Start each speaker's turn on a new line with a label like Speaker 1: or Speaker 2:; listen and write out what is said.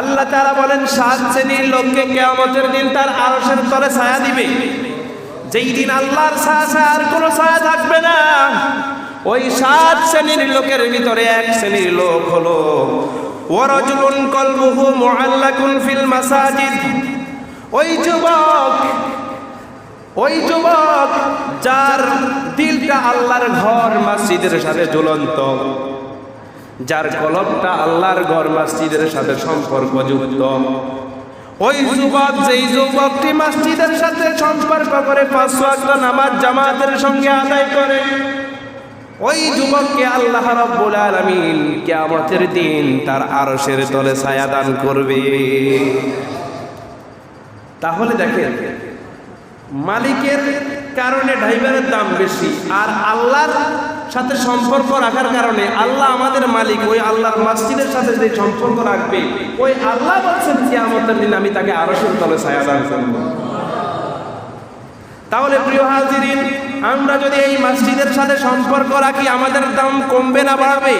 Speaker 1: আল্লাহ তারা বলেন, সাত শ্রেণির লোককে কেয়ামতের দিন তার আরশের তলে ছায়া দিবে। যেই দিন আল্লাহর ছায়া ছায়া আর কোনো ছায়া থাকবে না। ওই সাত শ্রেণির লোকের ভিতরে এক শ্রেণির লোক হলো, ওয়ারাজুলুন কলবুহু মুআল্লাকুন ফিল মাসাজিদ। ওই যুবক ওই যুবক যার দিলটা আল্লাহর ঘর, মসজিদের সাথে ঝুলন্ত। যার কলবটা আল্লাহর ঘর মসজিদের সাথে সম্পর্কযুক্ত। ওই যুবক, যেই যুবকটি মসজিদের সাথে সম্পর্ক করে পাঁচ ওয়াক্ত নামাজ জামাতের সঙ্গে আদায় করে, ওই যুবককে আল্লাহ রাব্বুল আলামিন কিয়ামতের দিন তার আরশের তলে ছায়া দান করবে। তাহলে দেখেন, মালিকের কারণে ড্রাইভারের দাম বেশি। আর আল্লাহর সাথে সম্পর্ক রাখার কারণে আল্লাহ আমাদের মালিক, ওই আল্লাহর মসজিদের সাথে যে সম্পর্ক রাখবে, ওই আল্লাহ বলছেন আমাদের দিন আমি তাকে আরও তলে ছায়া দান করব। তাহলে প্রিয় হাজিরিন, আমরা যদি এই মসজিদের সাথে সম্পর্ক রাখি, আমাদের দাম কমবে না বাড়বে?